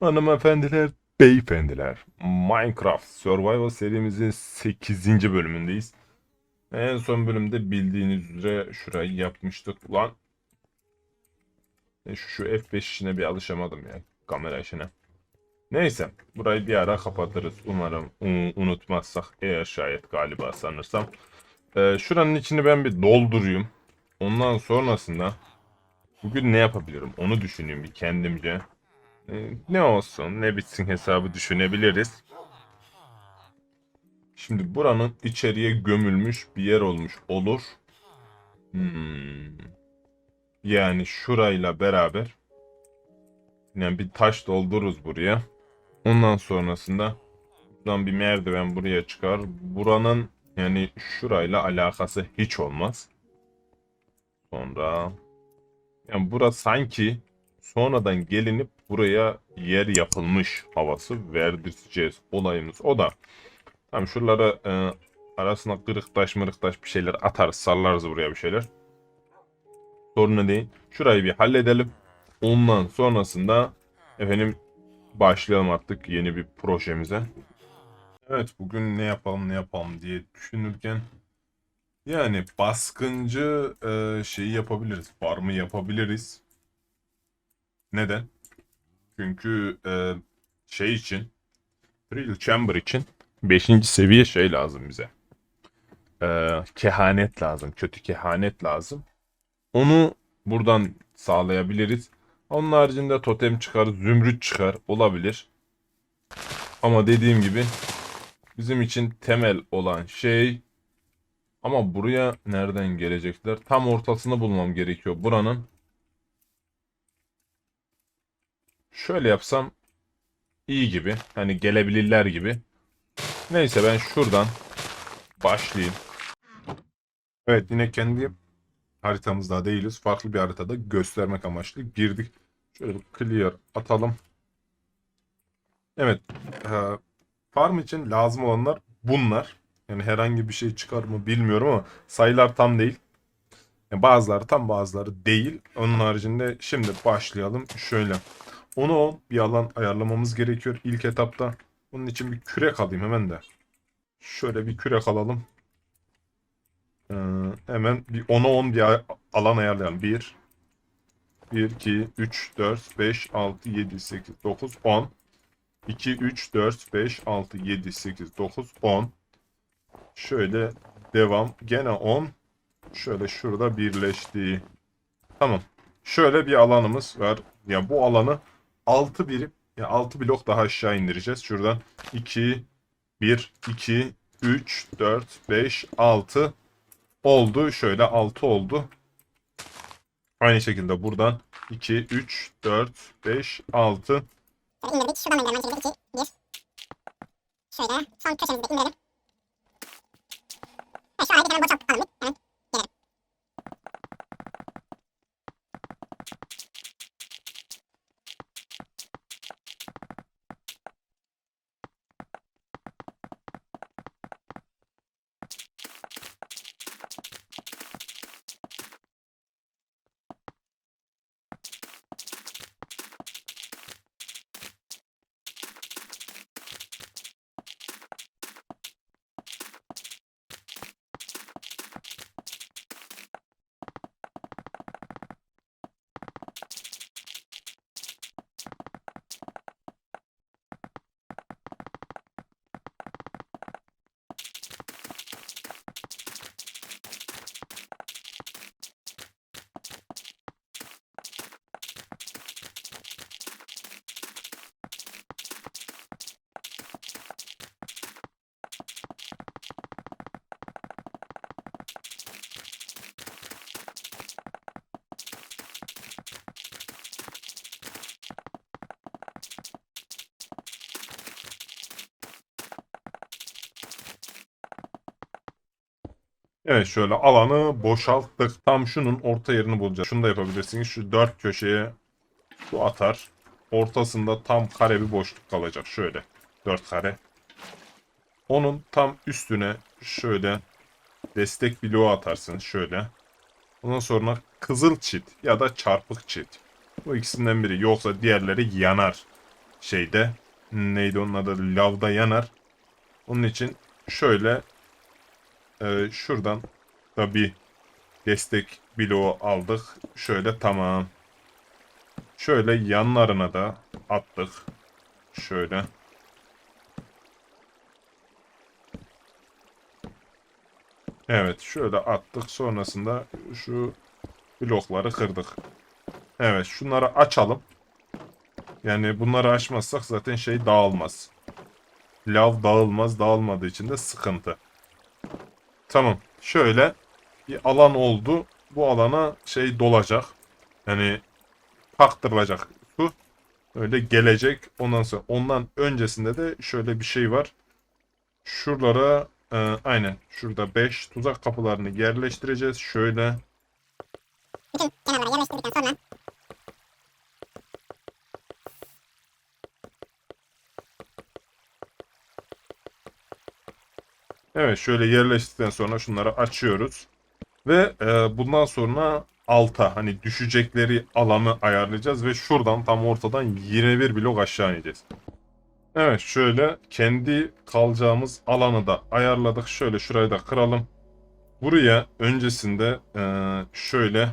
Hanımefendiler, beyefendiler. Minecraft Survival serimizin 8. bölümündeyiz. En son bölümde bildiğiniz üzere şurayı yapmıştık. Ulan ben şu, şu F5 işine bir alışamadım ya. Kamera işine. Neyse. Burayı bir ara kapatırız. Umarım u- unutmazsak. Eğer şayet galiba sanırsam. Ee, şuranın içini ben bir doldurayım. Ondan sonrasında bugün ne yapabilirim onu düşüneyim bir kendimce. Ee, ne olsun ne bitsin hesabı düşünebiliriz. Şimdi buranın içeriye gömülmüş bir yer olmuş olur. Hmm. Yani şurayla beraber yani bir taş doldururuz buraya. Ondan sonrasında buradan bir merdiven buraya çıkar. Buranın yani şurayla alakası hiç olmaz. Sonra yani burası sanki sonradan gelinip buraya yer yapılmış havası verdireceğiz olayımız. O da tam şuralara e, arasına kırık taş mırık taş bir şeyler atarız sallarız buraya bir şeyler. Sorun değil. Şurayı bir halledelim. Ondan sonrasında efendim başlayalım artık yeni bir projemize. Evet bugün ne yapalım ne yapalım diye düşünürken yani baskıncı e, şeyi yapabiliriz. Farmı yapabiliriz. Neden? Çünkü e, şey için Real Chamber için 5. seviye şey lazım bize. E, kehanet lazım. Kötü kehanet lazım. Onu buradan sağlayabiliriz. Onun haricinde totem çıkar, zümrüt çıkar olabilir. Ama dediğim gibi bizim için temel olan şey ama buraya nereden gelecekler? Tam ortasını bulmam gerekiyor buranın. Şöyle yapsam iyi gibi. Hani gelebilirler gibi. Neyse ben şuradan başlayayım. Evet yine kendi haritamızda değiliz. Farklı bir haritada göstermek amaçlı girdik. Şöyle bir clear atalım. Evet. e, farm için lazım olanlar bunlar. Yani herhangi bir şey çıkar mı bilmiyorum ama sayılar tam değil. Yani bazıları tam bazıları değil. Onun haricinde şimdi başlayalım. Şöyle. Onu o bir alan ayarlamamız gerekiyor ilk etapta. Bunun için bir kürek alayım hemen de. Şöyle bir kürek alalım. Ee, hemen bir 10'a 10 bir alan ayarlayalım. 1 1 2 3 4 5 6 7 8 9 10 2 3 4 5 6 7 8 9 10 Şöyle devam. Gene 10. Şöyle şurada birleşti. Tamam. Şöyle bir alanımız var. Ya bu alanı 6 birim ya 6 blok daha aşağı indireceğiz. Şuradan 2 1 2 3 4 5 6 oldu. Şöyle 6 oldu. Aynı şekilde buradan 2 3 4 5 6 indirdik. Şuradan indirmem gerekiyor. 2, 1. Şöyle son köşemizi de indirelim. Ve şu ayrı bir. Hemen gelelim. Evet şöyle alanı boşalttık. Tam şunun orta yerini bulacağız. Şunu da yapabilirsiniz. Şu dört köşeye su atar. Ortasında tam kare bir boşluk kalacak. Şöyle. Dört kare. Onun tam üstüne şöyle destek bloğu atarsınız. Şöyle. Ondan sonra kızıl çit ya da çarpık çit. Bu ikisinden biri. Yoksa diğerleri yanar. şeyde neydi onun adı lavda yanar. Onun için şöyle e, şuradan da bir destek bloğu aldık. Şöyle tamam. Şöyle yanlarına da attık. Şöyle. Evet şöyle attık. Sonrasında şu blokları kırdık. Evet şunları açalım. Yani bunları açmazsak zaten şey dağılmaz. Lav dağılmaz. Dağılmadığı için de sıkıntı. Tamam. Şöyle bir alan oldu. Bu alana şey dolacak. Yani taktırılacak su. Öyle gelecek. Ondan sonra ondan öncesinde de şöyle bir şey var. Şuralara e, aynen şurada 5 tuzak kapılarını yerleştireceğiz. Şöyle Bütün kenarlara yerleştirdikten sonra Evet şöyle yerleştikten sonra şunları açıyoruz. Ve e, bundan sonra alta hani düşecekleri alanı ayarlayacağız ve şuradan tam ortadan 21 blok aşağı ineceğiz. Evet şöyle kendi kalacağımız alanı da ayarladık. Şöyle şurayı da kıralım. Buraya öncesinde e, şöyle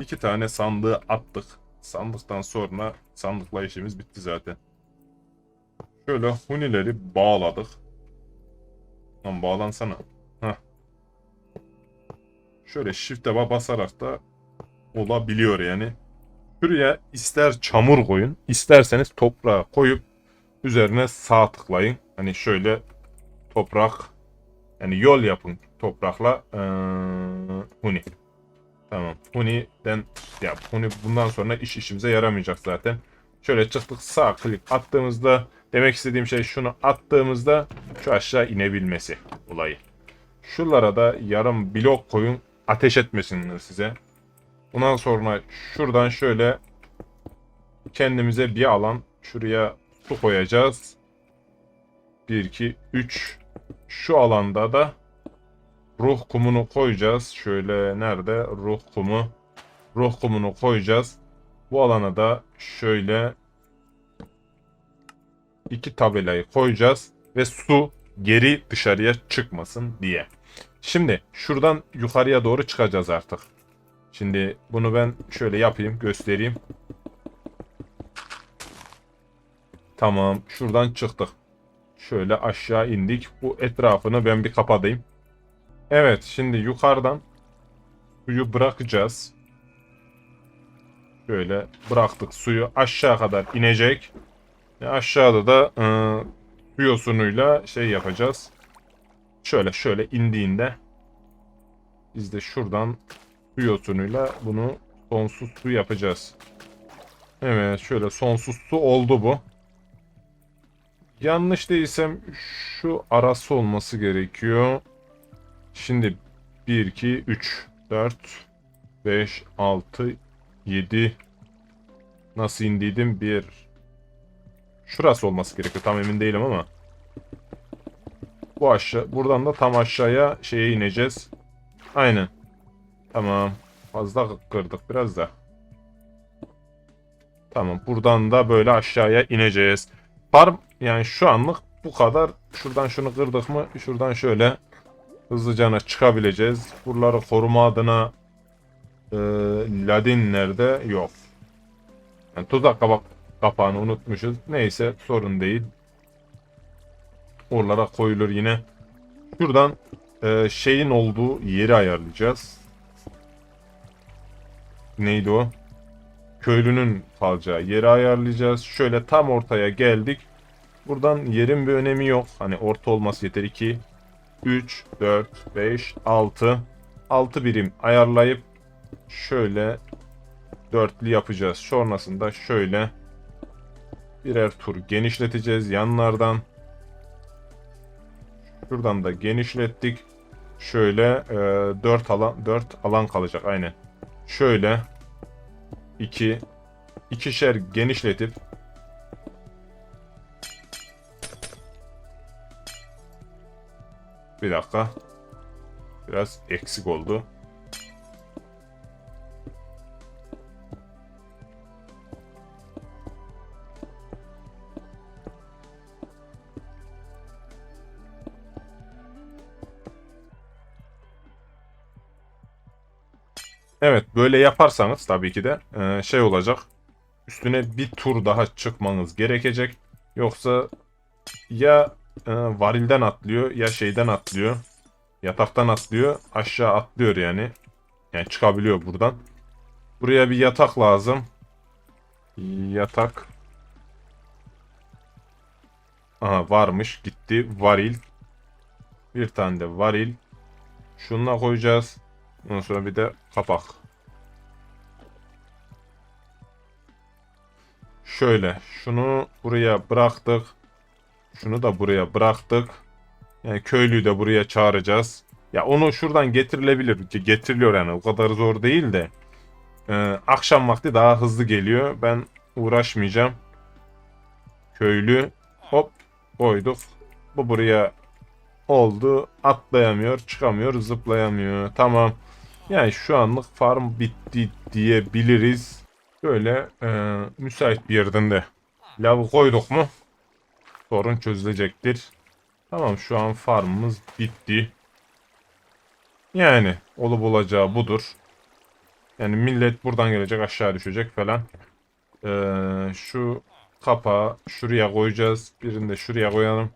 iki tane sandığı attık. Sandıktan sonra sandıkla işimiz bitti zaten. Şöyle hunileri bağladık. Lan bağlansana. Heh. Şöyle shift'e ba- basarak da olabiliyor yani. Şuraya ister çamur koyun, isterseniz toprağa koyup üzerine sağ tıklayın. Hani şöyle toprak yani yol yapın toprakla eee huni. Tamam. Huni'den ya huni bundan sonra iş işimize yaramayacak zaten. Şöyle çıktık sağ klik attığımızda demek istediğim şey şunu attığımızda şu aşağı inebilmesi olayı. Şuralara da yarım blok koyun ateş etmesinler size. Bundan sonra şuradan şöyle kendimize bir alan şuraya su koyacağız. 1 2 3 şu alanda da ruh kumunu koyacağız. Şöyle nerede ruh kumu? Ruh kumunu koyacağız. Bu alana da şöyle iki tabelayı koyacağız ve su geri dışarıya çıkmasın diye. Şimdi şuradan yukarıya doğru çıkacağız artık. Şimdi bunu ben şöyle yapayım, göstereyim. Tamam, şuradan çıktık. Şöyle aşağı indik. Bu etrafını ben bir kapatayım. Evet, şimdi yukarıdan suyu bırakacağız. Şöyle bıraktık suyu aşağı kadar inecek. Ve aşağıda da e, su yosunuyla şey yapacağız. Şöyle şöyle indiğinde biz de şuradan su yosunuyla bunu sonsuz su yapacağız. Evet şöyle sonsuz su oldu bu. Yanlış değilsem şu arası olması gerekiyor. Şimdi 1, 2, 3, 4, 5, 6, 7 nasıl indiydim? 1 Şurası olması gerekiyor. Tam emin değilim ama. Bu aşağı. Buradan da tam aşağıya şeye ineceğiz. Aynen. Tamam. Fazla kırdık biraz da. Tamam. Buradan da böyle aşağıya ineceğiz. Par yani şu anlık bu kadar. Şuradan şunu kırdık mı şuradan şöyle hızlıca çıkabileceğiz. Buraları koruma adına e, ladin nerede? Yok. Yani tuzak kabak kapağını unutmuşuz. Neyse sorun değil. Oralara koyulur yine. Şuradan e, şeyin olduğu yeri ayarlayacağız. Neydi o? Köylünün kalacağı yeri ayarlayacağız. Şöyle tam ortaya geldik. Buradan yerin bir önemi yok. Hani orta olması yeter. 2, 3, 4, 5, 6. 6 birim ayarlayıp şöyle dörtlü yapacağız. Sonrasında şöyle birer tur genişleteceğiz yanlardan. Şuradan da genişlettik. Şöyle e, 4 alan 4 alan kalacak aynen. Şöyle 2 ikişer genişletip Bir dakika. Biraz eksik oldu. Evet böyle yaparsanız tabii ki de e, şey olacak. Üstüne bir tur daha çıkmanız gerekecek. Yoksa ya e, varilden atlıyor ya şeyden atlıyor. Yataktan atlıyor. Aşağı atlıyor yani. Yani çıkabiliyor buradan. Buraya bir yatak lazım. Yatak. Aha varmış gitti. Varil. Bir tane de varil. Şununla koyacağız. Ondan sonra bir de kapak. Şöyle. Şunu buraya bıraktık. Şunu da buraya bıraktık. Yani köylüyü de buraya çağıracağız. Ya onu şuradan getirilebilir. Getiriliyor yani o kadar zor değil de. Ee, akşam vakti daha hızlı geliyor. Ben uğraşmayacağım. Köylü hop koyduk. Bu buraya oldu. Atlayamıyor, çıkamıyor, zıplayamıyor. Tamam. Yani şu anlık farm bitti diyebiliriz. Böyle e, müsait bir yerden de lavı koyduk mu sorun çözülecektir. Tamam şu an farmımız bitti. Yani olup olacağı budur. Yani millet buradan gelecek aşağı düşecek falan. Ee, şu kapağı şuraya koyacağız. Birini de şuraya koyalım.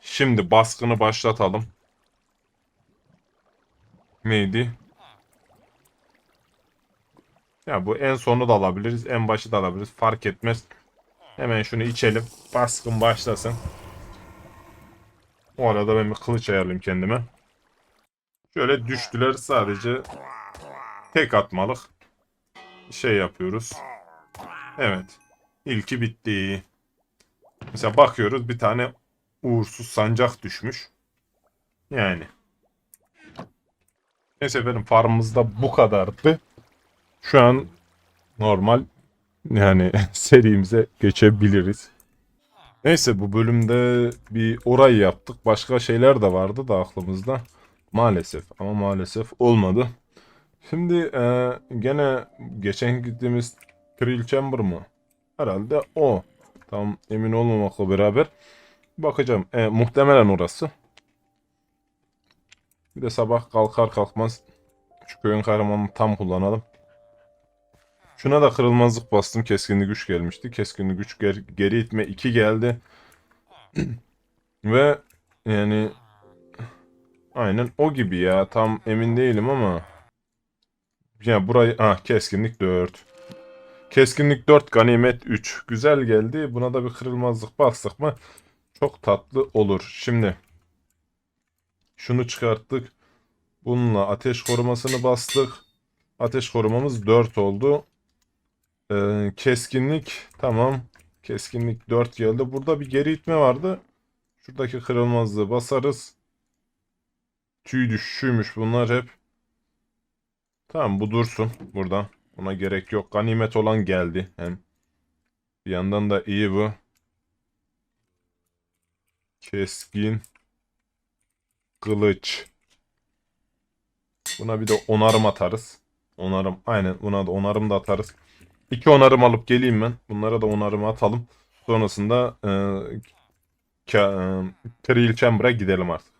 Şimdi baskını başlatalım. Neydi? Ya bu en sonu da alabiliriz. En başı da alabiliriz. Fark etmez. Hemen şunu içelim. Baskın başlasın. O arada ben bir kılıç ayarlayayım kendime. Şöyle düştüler sadece tek atmalık şey yapıyoruz. Evet. İlki bitti. Mesela bakıyoruz bir tane uğursuz sancak düşmüş. Yani. Neyse efendim farmımızda bu kadardı. Şu an normal yani serimize geçebiliriz. Neyse bu bölümde bir orayı yaptık. Başka şeyler de vardı da aklımızda. Maalesef ama maalesef olmadı. Şimdi e, gene geçen gittiğimiz Trill Chamber mı? Herhalde o. Tam emin olmamakla beraber bakacağım. E, muhtemelen orası. Bir de sabah kalkar kalkmaz şu köyün kahramanını tam kullanalım. Şuna da kırılmazlık bastım. Keskinlik güç gelmişti. Keskinlik güç ger- geri itme 2 geldi. Ve yani aynen o gibi ya. Tam emin değilim ama ya burayı ah keskinlik 4. Keskinlik 4 ganimet 3. Güzel geldi. Buna da bir kırılmazlık bastık mı çok tatlı olur. Şimdi şunu çıkarttık. Bununla ateş korumasını bastık. Ateş korumamız 4 oldu. Ee, keskinlik tamam. Keskinlik 4 geldi. Burada bir geri itme vardı. Şuradaki kırılmazlığı basarız. Tüy düşüşüymüş bunlar hep. Tamam bu dursun burada. Ona gerek yok. Ganimet olan geldi hem. Bir yandan da iyi bu. Keskin. Kılıç. Buna bir de onarım atarız. Onarım. Aynen buna da onarım da atarız. İki onarım alıp geleyim ben. Bunlara da onarımı atalım. Sonrasında e, ka, e, Chamber'a gidelim artık.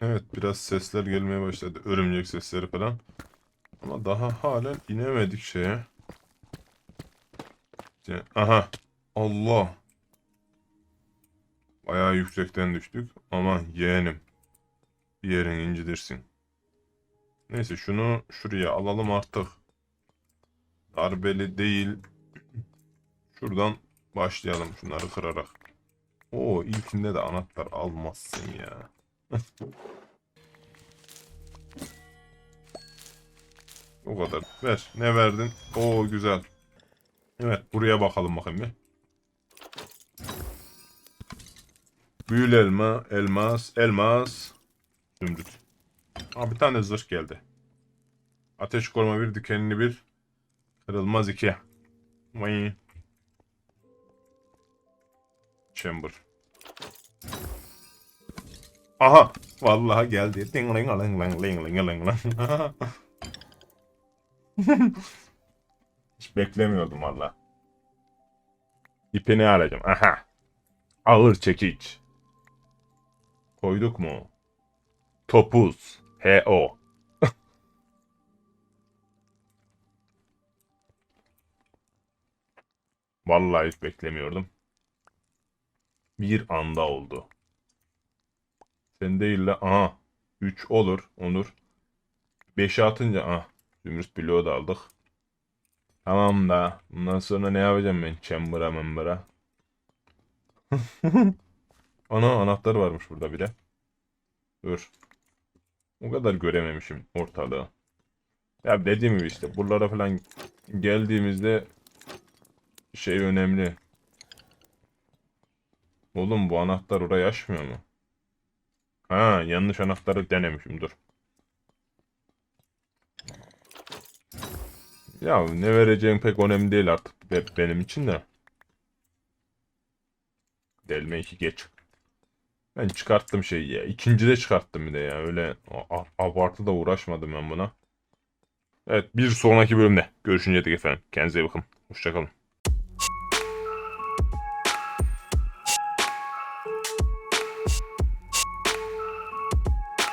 Evet biraz sesler gelmeye başladı. Örümcek sesleri falan. Ama daha halen inemedik şeye. Aha. Allah. Bayağı yüksekten düştük. Ama yeğenim. Bir yerin incidirsin. Neyse şunu şuraya alalım artık. Darbeli değil. Şuradan başlayalım şunları kırarak. Oo ilkinde de anahtar almazsın ya. o kadar. Ver. Ne verdin? Oo güzel. Evet buraya bakalım bakayım bir. Büyülü elma, elmas, elmas, zümrüt. Aa, bir tane zırh geldi. Ateş koruma bir, dikenli bir, kırılmaz iki. Vay. Chamber. Aha! Vallahi geldi. Ding ling ling ling ling ling ling ling. Hiç beklemiyordum valla. İpini arayacağım. Aha. Ağır çekiç. Koyduk mu? Topuz. H-O. Vallahi hiç beklemiyordum. Bir anda oldu. Sen değil la. Aha. 3 olur. Onur. 5'e atınca. Ah. Zümrüt bloğu da aldık. Tamam da. Bundan sonra ne yapacağım ben? Chamber'a membera. Ana anahtar varmış burada bir de. Dur. O kadar görememişim ortalığı. Ya dediğim gibi işte buralara falan geldiğimizde şey önemli. Oğlum bu anahtar orayı açmıyor mu? Ha yanlış anahtarı denemişim dur. Ya ne vereceğim pek önemli değil artık be- benim için de. Delme 2 geç. Ben çıkarttım şeyi ya. İkinci de çıkarttım bir de ya. Öyle abartı da uğraşmadım ben buna. Evet bir sonraki bölümde görüşünceye dek efendim. Kendinize iyi bakın. Hoşçakalın.